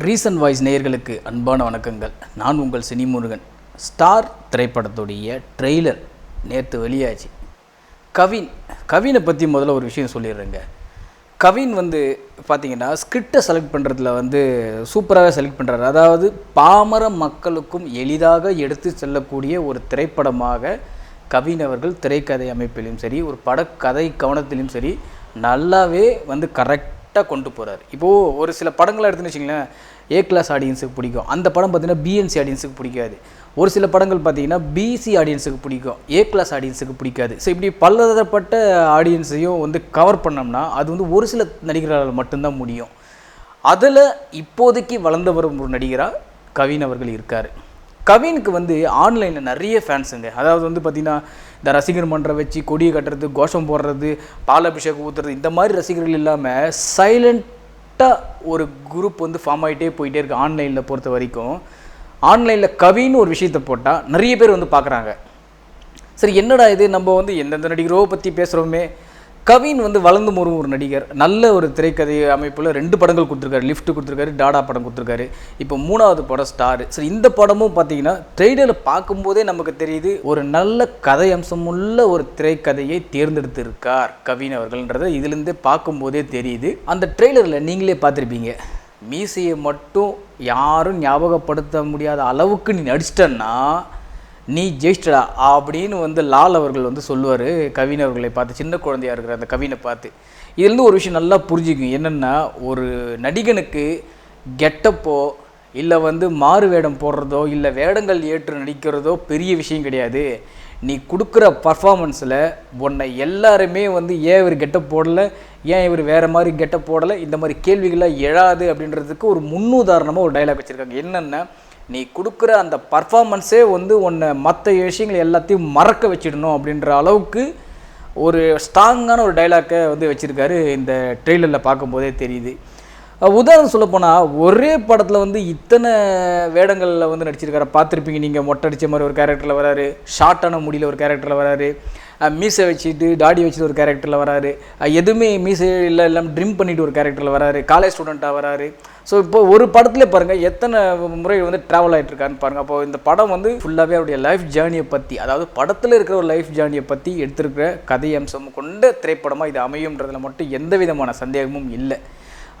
Recent voice நேயர்களுக்கு அன்பான வணக்கங்கள். நான் உங்கள் சினிமுருகன். ஸ்டார் திரைப்படத்துடைய ட்ரெய்லர் நேற்று வெளியாச்சு. கவின் கவினை பற்றி முதல்ல ஒரு விஷயம் சொல்லிடுறேங்க. கவின் வந்து பார்த்தீங்கன்னா ஸ்கிரிப்டை செலக்ட் பண்ணுறதுல வந்து சூப்பராகவே செலக்ட் பண்ணுறாரு அதாவது பாமர மக்களுக்கும் எளிதாக எடுத்து செல்லக்கூடிய ஒரு திரைப்படமாக கவின் அவர்கள் திரைக்கதை அமைப்பிலும் சரி ஒரு படக்கதை கவனத்திலும் சரி நல்லாவே வந்து கரெக்ட் கரெக்டாக கொண்டு போகிறார் இப்போது ஒரு சில படங்களை எடுத்துன்னு வச்சிங்களேன் ஏ கிளாஸ் ஆடியன்ஸுக்கு பிடிக்கும். அந்த படம் பார்த்தீங்கன்னா பிஎன்சி ஆடியன்ஸுக்கு பிடிக்காது. ஒரு சில படங்கள் பார்த்தீங்கன்னா பிசி ஆடியன்ஸுக்கு பிடிக்கும். ஏ கிளாஸ் ஆடியன்ஸுக்கு பிடிக்காது. ஸோ இப்படி பலதரப்பட்ட ஆடியன்ஸையும் வந்து கவர் பண்ணோம்னா அது வந்து ஒரு சில நடிகர்களால் மட்டும்தான் முடியும். அதில் இப்போதைக்கு வளர்ந்து வரும் ஒரு நடிகராக கவின் அவர்கள் இருக்கார். கவினுக்கு வந்து ஆன்லைனில் நிறைய ஃபேன்ஸுங்க அதாவது வந்து பார்த்திங்கன்னா இந்த ரசிகர் மன்றம் வச்சு கொடியை கட்டுறது கோஷம் போடுறது பாலாபிஷேகம் ஊற்றுறது இந்த மாதிரி ரசிகர்கள் இல்லாமல் சைலண்ட்டாக ஒரு குரூப் வந்து ஃபார்ம் ஆகிட்டே போயிட்டே இருக்குது ஆன்லைனில் பொறுத்த வரைக்கும். ஆன்லைனில் கவின்னு ஒரு விஷயத்தை போட்டால் நிறைய பேர் வந்து பார்க்குறாங்க சரி என்னடா இது? நம்ம வந்து எந்தெந்த நடிகரோ பற்றி பேசுகிறோமே கவின் வந்து வளர்ந்து வரும் ஒரு நடிகர். நல்ல ஒரு திரைக்கதை அமைப்பில் ரெண்டு படங்கள் கொடுத்துருக்காரு. லிஃப்ட் கொடுத்துருக்காரு டாடா படம் கொடுத்துருக்காரு. இப்போ மூணாவது படம் ஸ்டார் சரி இந்த படமும் பார்த்தீங்கன்னா ட்ரெய்லரில் பார்க்கும்போதே நமக்கு தெரியுது ஒரு நல்ல கதை அம்சமுள்ள ஒரு திரைக்கதையை தேர்ந்தெடுத்திருக்கார் கவின் அவர்கள்ன்றதை இதுலேருந்தே பார்க்கும்போதே தெரியுது. அந்த ட்ரெய்லரில் நீங்களே பார்த்துருப்பீங்க. மீசையை மட்டும் யாரும் ஞாபகப்படுத்த முடியாத அளவுக்கு நீ நடிச்சிட்டன்னா நீ ஜெயிச்சிட்டடா அப்படின்னு வந்து லால் அவர்கள் வந்து சொல்லுவார். கவினவர்களை பார்த்து சின்ன குழந்தையா இருக்கிற அந்த கவினை பார்த்து. இதுலேருந்து ஒரு விஷயம் நல்லா புரிஞ்சுக்கும் என்னென்னா ஒரு நடிகனுக்கு கெட்டப்போ இல்லை வந்து மாறு வேடம் போடுறதோ இல்லை வேடங்கள் ஏற்று நடிக்கிறதோ பெரிய விஷயம் கிடையாது. நீ கொடுக்குற பர்ஃபாமன்ஸில் உன்னை எல்லாருமே வந்து ஏன் இவர் கெட்ட போடலை? ஏன் இவர் வேறு மாதிரி கெட்ட போடலை? இந்த மாதிரி கேள்விகளாக எழாது அப்படின்றதுக்கு ஒரு முன்னுதாரணமாக ஒரு டைலாக் வச்சுருக்காங்க. என்னென்னா நீ கொடுக்குற அந்த பர்ஃபார்மன்ஸே வந்து உன்னை மற்ற விஷயங்கள் எல்லாத்தையும் மறக்க வச்சிடணும் அப்படின்ற அளவுக்கு ஒரு ஸ்ட்ராங்கான ஒரு டைலாக்கை வந்து வச்சுருக்காரு இந்த ட்ரெய்லரில் பார்க்கும்போதே தெரியுது. உதாரணம் சொல்லப்போனால் ஒரே படத்தில் வந்து இத்தனை வேடங்களில் வந்து நடிச்சிருக்காரு. பார்த்துருப்பீங்க நீங்கள் மொட்டை அடித்த மாதிரி ஒரு கேரக்டரில் வராரு. ஷார்ட்டான முடியில் ஒரு கேரக்டரில் வராரு. மீசை வச்சுட்டு தாடி வச்சுட்டு ஒரு கேரக்டரில் வராரு. எதுவுமே மீசை இல்லை எல்லாம் ட்ரிம் பண்ணிட்டு ஒரு கேரக்டரில் வராரு. காலேஜ் ஸ்டூடெண்ட்டாக வராரு. ஸோ இப்போ ஒரு படத்துல பாருங்கள் எத்தனை முறை வந்து ட்ராவல் ஆகிட்டு இருக்கான்னு பாருங்கள் அப்போ இந்த படம் வந்து ஃபுல்லாகவே அவருடைய லைஃப் ஜேர்னியை பற்றி அதாவது படத்தில் இருக்கிற ஒரு லைஃப் ஜேர்னியை பற்றி எடுத்திருக்கிற கதை அம்சம் கொண்ட திரைப்படமாக இது அமையும்ன்றதுல மட்டும் எந்த விதமான சந்தேகமும் இல்லை.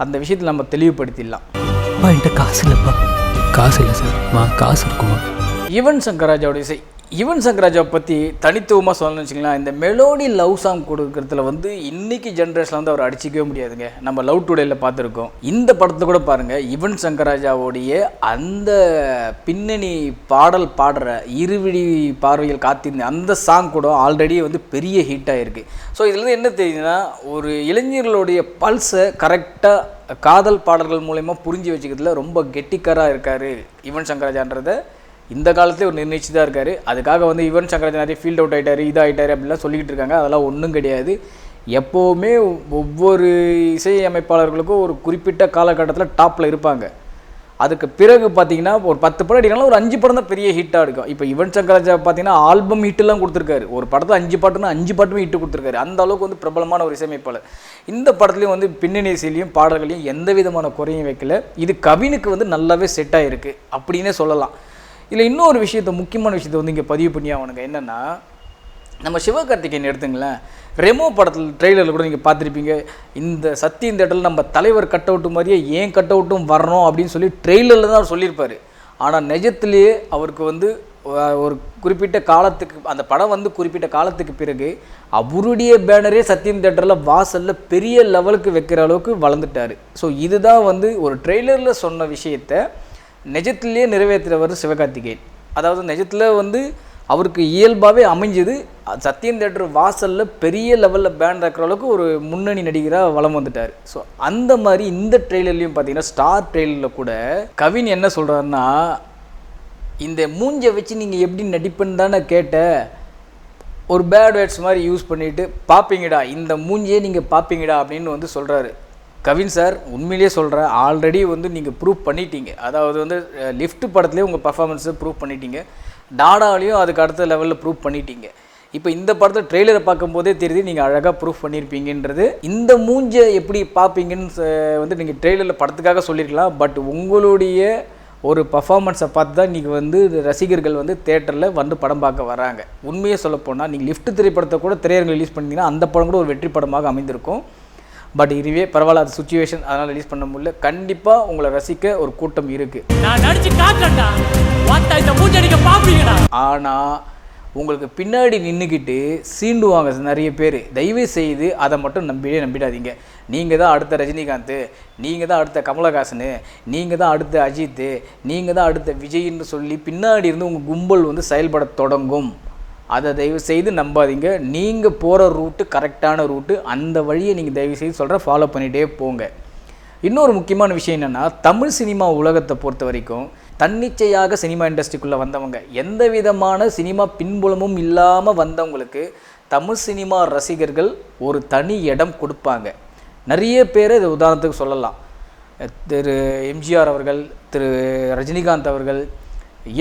அந்த விஷயத்தில் நம்ம தெளிவுபடுத்திடலாம். என்கிட்ட காசு இல்லைப்பா காசு இல்லை சார். மா காசு இருக்குமா? யுவன் சங்கராஜாவோட இசை. யுவன் சங்கராஜாவை பற்றி தனித்துவமாக சொல்லணும்னு வச்சுக்கலாம் இந்த மெலோடி லவ் சாங் கொடுக்கறதுல வந்து இன்னைக்கு ஜென்ரேஷனில் வந்து அவர் அடிச்சிக்கவே முடியாதுங்க. நம்ம லவ் டுடேல பார்த்துருக்கோம். இந்த படத்தை கூட பாருங்கள் யுவன் சங்கராஜாவோடைய அந்த பின்னணி பாடல் பாடுற இருவிழி பார்வையில் காத்திருந்த அந்த சாங் கூட ஆல்ரெடி வந்து பெரிய ஹிட் ஆகிருக்கு ஸோ இதுலேருந்து என்ன தெரியுதுன்னா ஒரு இளைஞர்களுடைய பல்ஸை கரெக்டாக காதல் பாடல்கள் மூலயமா புரிஞ்சு வச்சுக்கிறதுல ரொம்ப கெட்டிக்காராக இருக்கார் யுவன் சங்கராஜான்றதை இந்த காலத்துலேயே ஒரு நிர்ணயிச்சு தான் இருக்கார். அதுக்காக வந்து யுவன் சங்கராஜ் நிறைய ஃபீல்ட் அவுட் ஆகிட்டார் இது அப்படிலாம் சொல்லிக்கிட்டு இருக்காங்க. அதெல்லாம் ஒன்றும் கிடையாது. எப்போவுமே ஒவ்வொரு இசை அமைப்பாளர்களுக்கும் ஒரு குறிப்பிட்ட காலகட்டத்தில் டாப்பில் இருப்பாங்க. அதுக்கு பிறகு பார்த்தீங்கன்னா ஒரு பத்து படம் அடிக்கலாம் ஒரு அஞ்சு படம் தான் பெரிய ஹிட்டாக இருக்கும். இப்போ யுவன் சங்கராஜா பார்த்தீங்கன்னா ஆல்பம் ஹிட்டெல்லாம் கொடுத்துருக்காரு. ஒரு படத்தில் அஞ்சு பாட்டுனா அஞ்சு பாட்டுமே ஹிட்டு கொடுத்துருக்காரு. அந்த அளவுக்கு வந்து பிரபலமான ஒரு இசையமைப்பாளர். இந்த படத்துலையும் வந்து பின்னணி இசையிலையும் பாடல்களையும் எந்த விதமான குறையும் வைக்கல. இது கவினுக்கு வந்து நல்லாவே செட் ஆகிருக்கு அப்படின்னே சொல்லலாம். இதில் இன்னொரு விஷயத்த முக்கியமான விஷயத்தை வந்து இங்கே பதிவு பண்ணி ஆகணுங்க. என்னென்னா நம்ம சிவகார்த்திகேயன் எடுத்துங்களேன். ரெமோ படத்தில் ட்ரெய்லரில் கூட நீங்கள் பார்த்துருப்பீங்க. இந்த சத்தி இந்த இடத்துல நம்ம தலைவர் கட் அவுட்டு மாதிரியே ஏன் கட் அவுட்டும் வரணும் அப்படின்னு சொல்லி ட்ரெய்லரில் தான் அவர் சொல்லியிருப்பார். ஆனால் நிஜத்திலேயே அவருக்கு வந்து ஒரு குறிப்பிட்ட காலத்துக்கு அந்த படம் வந்து குறிப்பிட்ட காலத்துக்கு பிறகு அவருடைய பேனரே சத்தியம் தேட்டரில் வாசலில் பெரிய லெவலுக்கு வைக்கிற அளவுக்கு வளர்ந்துட்டார். ஸோ இதுதான் வந்து ஒரு ட்ரெய்லரில் சொன்ன விஷயத்தை நிஜத்திலேயே நிறைவேற்றுறவர் சிவகார்த்திகேயன். அதாவது நிஜத்தில் வந்து அவருக்கு இயல்பாகவே அமைஞ்சது சத்யம் தேட்டர் வாசலில் பெரிய லெவலில் பேண்ட் இருக்கிற அளவுக்கு ஒரு முன்னணி நடிகராக வலம் வந்துட்டார். ஸோ அந்த மாதிரி இந்த ட்ரெய்லர்லையும் பார்த்தீங்கன்னா ஸ்டார் ட்ரெய்லரில் கூட கவின் என்ன சொல்கிறாருன்னா இந்த மூஞ்சை வச்சு நீங்கள் எப்படி நடிப்புன்னு தானே கேட்ட ஒரு பேட் வேர்ட்ஸ் மாதிரி யூஸ் பண்ணிவிட்டு பார்ப்பீங்கடா இந்த மூஞ்சியே நீங்கள் பார்ப்பீங்கடா அப்படின்னு வந்து சொல்கிறாரு கவின் சார் உண்மையிலேயே சொல்கிறேன் ஆல்ரெடி வந்து நீங்கள் ப்ரூவ் பண்ணிட்டீங்க. அதாவது வந்து லிஃப்ட் படத்துலேயே உங்கள் பர்ஃபார்மன்ஸை ப்ரூவ் பண்ணிட்டீங்க. டாடாலையும் அதுக்கு அடுத்த லெவலில் ப்ரூவ் பண்ணிட்டீங்க. இப்போ இந்த படத்தை ட்ரெய்லரை பார்க்கும்போதே தெரியுது நீங்கள் அழகாக ப்ரூஃப் பண்ணியிருப்பீங்கன்றது இந்த மூஞ்சை எப்படி பார்ப்பீங்கன்னு வந்து நீங்கள் ட்ரெய்லரில் படத்துக்காக சொல்லியிருக்கலாம் பட் உங்களுடைய ஒரு பர்ஃபார்மன்ஸை பார்த்து தான் இன்றைக்கி வந்து ரசிகர்கள் வந்து தேட்டரில் வந்து படம் பார்க்க வராங்க. உண்மையை சொல்லப்போனால் நீங்கள் லிஃப்ட் திரைப்படத்தை கூட திரையரங்கில் ரிலீஸ் பண்ணீங்கன்னா அந்த படம் கூட ஒரு வெற்றி படமாக அமைந்திருக்கும். பட் இதுவே பரவாயில்ல அது சுச்சுவேஷன் அதனால் ரிலீஸ் பண்ண முடியல. கண்டிப்பாக உங்களை ரசிக்க ஒரு கூட்டம் இருக்குது நான் நடிச்சு காட்டுறேன்டா. வாத்தா இந்த மூஞ்சடிக்க பாப்பீங்கடா. ஆனால் உங்களுக்கு பின்னாடி நின்றுக்கிட்டு சீண்டுவாங்க நிறைய பேர். தயவு செய்து அதை மட்டும் நம்பியே நம்பிடாதீங்க. நீங்கள் தான் அடுத்த ரஜினிகாந்த் நீங்கள் தான் அடுத்த கமலஹாசன் நீங்கள் தான் அடுத்த அஜித் நீங்கள் தான் அடுத்த விஜய்ன்னு சொல்லி பின்னாடி இருந்து உங்கள் கும்பல் வந்து செயல்பட தொடங்கும். அதை தயவு செய்து நம்பாதீங்க. நீங்கள் போகிற ரூட்டு கரெக்டான ரூட்டு. அந்த வழியை நீங்கள் தயவு செய்து சொல்கிற ஃபாலோ பண்ணிகிட்டே போங்க. இன்னொரு முக்கியமான விஷயம் என்னென்னா தமிழ் சினிமா உலகத்தை பொறுத்த வரைக்கும் தன்னிச்சையாக சினிமா இண்டஸ்ட்ரிக்குள்ளே வந்தவங்க எந்த விதமான சினிமா பின்புலமும் இல்லாமல் வந்தவங்களுக்கு தமிழ் சினிமா ரசிகர்கள் ஒரு தனி இடம் கொடுப்பாங்க. நிறைய பேர் இது உதாரணத்துக்கு சொல்லலாம். திரு எம்ஜிஆர் அவர்கள் திரு ரஜினிகாந்த் அவர்கள்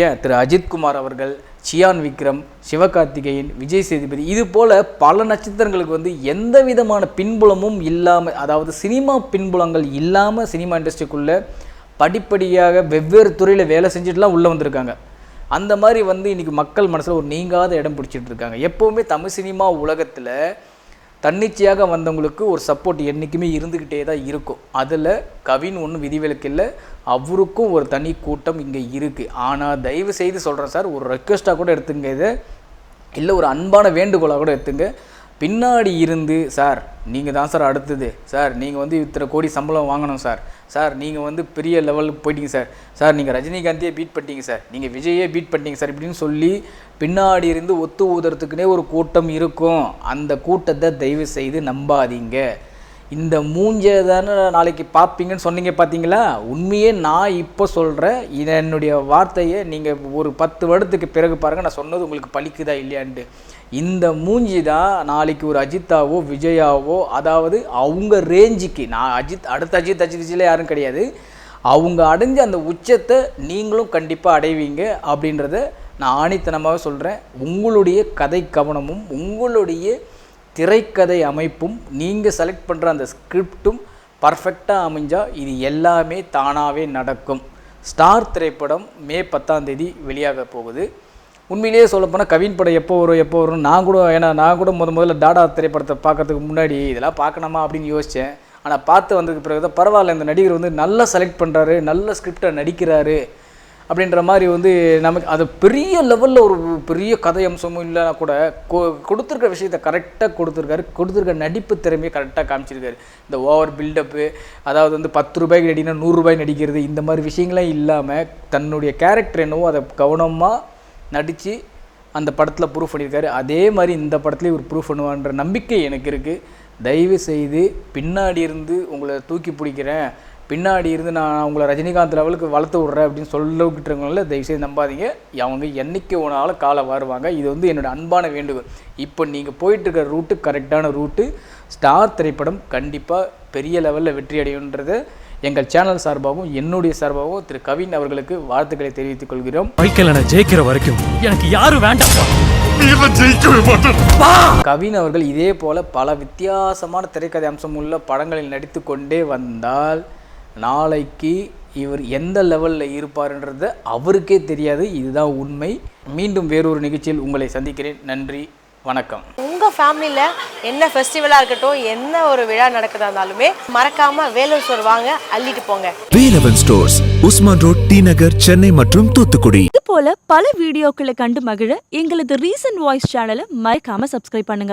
ஏன் திரு அஜித்குமார் அவர்கள் சியான் விக்ரம் சிவகார்த்திகேயன் விஜய் சேதுபதி இது போல் பல நட்சத்திரங்களுக்கு வந்து எந்த விதமான பின்புலமும் இல்லாமல் அதாவது சினிமா பின்புலங்கள் இல்லாமல் சினிமா இண்டஸ்ட்ரிக்குள்ளே படிப்படியாக வெவ்வேறு துறையில் வேலை செஞ்சுட்டுலாம் உள்ளே வந்திருக்காங்க. அந்த மாதிரி வந்து இன்றைக்கி மக்கள் மனசில் ஒரு நீங்காத இடம் பிடிச்சிட்டு இருக்காங்க. எப்போவுமே தமிழ் சினிமா உலகத்தில் தன்னிச்சையாக வந்தவங்களுக்கு ஒரு சப்போர்ட் என்றைக்குமே இருந்துக்கிட்டே தான் இருக்கும். அதில் கவின் ஒன்றும் விதிவிலக்கு இல்லை. அவருக்கும் ஒரு தனி கூட்டம் இங்கே இருக்குது ஆனால் தயவு செய்து சொல்கிறேன் சார் ஒரு ரெக்வெஸ்ட்டாக கூட எடுத்துங்க இதை. இல்லை ஒரு அன்பான வேண்டுகோளாக கூட எடுத்துங்க. பின்னாடி இருந்து சார் நீங்கள் தான் சார் அடுத்தது. சார் நீங்கள் வந்து இத்தனை கோடி சம்பளம் வாங்கணும் சார். சார் நீங்கள் வந்து பெரிய லெவலுக்கு போயிட்டீங்க சார். சார் நீங்கள் ரஜினிகாந்தையே பீட் பண்ணிட்டீங்க சார். நீங்கள் விஜயே பீட் பண்ணிட்டீங்க சார் இப்படின்னு சொல்லி பின்னாடி இருந்து ஒத்து ஊதுறதுக்குனே ஒரு கூட்டம் இருக்கும். அந்த கூட்டத்தை தயவு செய்து நம்பாதீங்க. இந்த மூஞ்சை தானே நாளைக்கு பார்ப்பீங்கன்னு சொன்னீங்க பார்த்தீங்களா? உண்மையே நான் இப்போ சொல்கிறேன் என்னுடைய வார்த்தையை நீங்கள் ஒரு பத்து வருடத்துக்கு பிறகு பாருங்கள் நான் சொன்னது உங்களுக்கு பலிக்குதா இல்லையான்ட்டு. இந்த மூஞ்சி தான் நாளைக்கு ஒரு அஜித்தாவோ விஜயாவோ அதாவது அவங்க ரேஞ்சுக்கு நான் அஜித் அடுத்த அஜித் அஜித் விஜயில் யாரும் கிடையாது. அவங்க அடைஞ்ச அந்த உச்சத்தை நீங்களும் கண்டிப்பாக அடைவீங்க அப்படின்றத நான் ஆணித்தனமாக சொல்கிறேன் உங்களுடைய கதை கவனமும் உங்களுடைய திரைக்கதை அமைப்பும் நீங்கள் செலக்ட் பண்ணுற அந்த ஸ்கிரிப்டும் பர்ஃபெக்டாக அமைஞ்சால் இது எல்லாமே தானாகவே நடக்கும். ஸ்டார் திரைப்படம் மே பத்தாம் தேதி வெளியாக போகுது. உண்மையிலேயே சொல்லப்போனால் கவின் படம் எப்போ வரும் எப்போ வரும் நான் கூட ஏன்னா நான் கூட முத முதல்ல டாடா திரைப்படத்தை பார்க்கறதுக்கு முன்னாடி இதெல்லாம் பார்க்கணுமா அப்படின்னு யோசித்தேன். ஆனால் பார்த்து வந்ததுக்கு பிறகு தான் பரவாயில்ல இந்த நடிகர் வந்து நல்லா செலக்ட் பண்ணுறாரு நல்ல ஸ்கிரிப்டை நடிக்கிறாரு அப்படின்ற மாதிரி வந்து நமக்கு அது பெரிய லெவலில் ஒரு பெரிய கதை அம்சமும் இல்லைனா கூட கொ- கொடுத்துருக்க விஷயத்த கரெக்டாக கொடுத்துருக்காரு கொடுத்துருக்க நடிப்பு திறமையை கரெக்டாக காமிச்சிருக்காரு. இந்த ஓவர் பில்டப்பு அதாவது வந்து பத்து ரூபாய்க்கு நடினா நூறுரூபாய் நடிக்கிறது இந்த மாதிரி விஷயங்கள்லாம் இல்லாமல் தன்னுடைய கேரக்டர் என்னவோ அதை கவனமாக நடித்து அந்த படத்தில் ப்ரூஃப் பண்ணியிருக்காரு. அதே மாதிரி இந்த படத்துலேயும் ஒரு ப்ரூஃப் பண்ணுவான்ற நம்பிக்கை எனக்கு இருக்குது தயவு செய்து பின்னாடி இருந்து உங்களை தூக்கி பிடிக்கிறேன். பின்னாடி இருந்து நான் உங்களை ரஜினிகாந்த் லெவலுக்கு வளர்த்து விட்றேன் அப்படின்னு சொல்லிக்கிட்டவங்கள தயவு செய்து நம்பாதீங்க. அவங்க என்றைக்கு ஒன்றாலும் காலை வருவாங்க? இது வந்து என்னோட அன்பான வேண்டுகோள். இப்போ நீங்கள் போயிட்டு இருக்கிற ரூட்டு கரெக்டான ரூட்டு ஸ்டார் திரைப்படம் கண்டிப்பாக பெரிய லெவலில் வெற்றி அடையுன்றதை எங்கள் சேனல் சார்பாகவும் என்னுடைய சார்பாகவும் திரு கவின் அவர்களுக்கு வாழ்த்துக்களை தெரிவித்துக் கொள்கிறோம். மைக்கேல் ஜெயிக்கிற வரைக்கும் எனக்கு யாரும் வேண்டாம் கவின் அவர்கள் இதே போல பல வித்தியாசமான திரைக்கதை அம்சம் உள்ள படங்களில் நடித்து கொண்டே வந்தால் நாளைக்கு இவர் எந்த லெவலில் இருப்பாருன்றது அவருக்கே தெரியாது. இதுதான் உண்மை. மீண்டும் வேறொரு நிகழ்ச்சியில் உங்களை சந்திக்கிறேன். நன்றி. வணக்கம். உங்க ஃபேமிலியில என்ன ஃபெஸ்டிவலா இருக்கட்டும் என்ன ஒரு விழா நடக்குதா இருந்தாலுமே மறக்காம வேலூர் ஸ்டோர் வாங்க அள்ளிட்டு போங்க. Velavan stores Usman road T Nagar Chennai மற்றும் தூத்துக்குடி. இது போல பல வீடியோக்களை கண்டு மகிழ எங்களது ரீசன்ட் வாய்ஸ் சேனலை மறக்காம சப்ஸ்கிரைப் பண்ணுங்க.